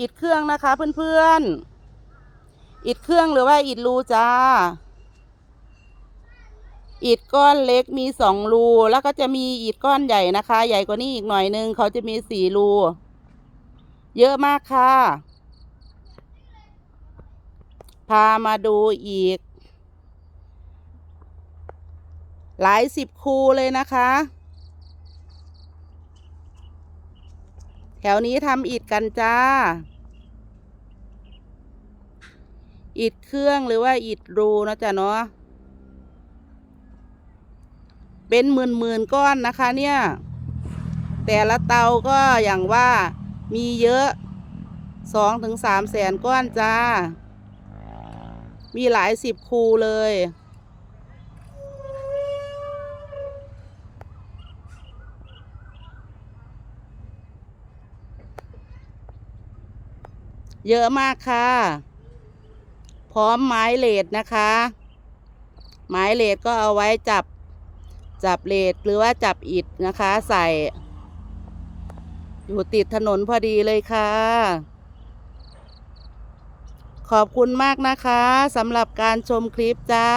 อิดเครื่องนะคะเพื่อนๆ อิดเครื่องหรือว่าอิดรูจ้า อิฐก้อนเล็กมีสองรู แล้วก็จะมีอิฐก้อนใหญ่นะคะ ใหญ่กว่านี้อีกหน่อยนึงเขาจะมีสี่รู เยอะมากค่ะ พามาดูอีก หลายสิบคูเลยนะคะ แถวนี้ทำอิฐกันจ้า อิฐเครื่องหรือว่าอิฐรูนะจ๊ะเนาะ เป็นหมื่นหมื่นๆก้อนนะคะเนี่ย แต่ละเตาก็อย่างว่ามีเยอะสองถึงสามแสนก้อนจ้า มีหลายสิบคูเลย เยอะมากค่ะ พร้อมไม้เลดนะคะ ไม้เลดก็เอาไว้จับจับเลดหรือว่าจับอิฐนะคะ ใส่ อยู่ติดถนนพอดีเลยค่ะ ขอบคุณมากนะคะสำหรับการชมคลิปจ้า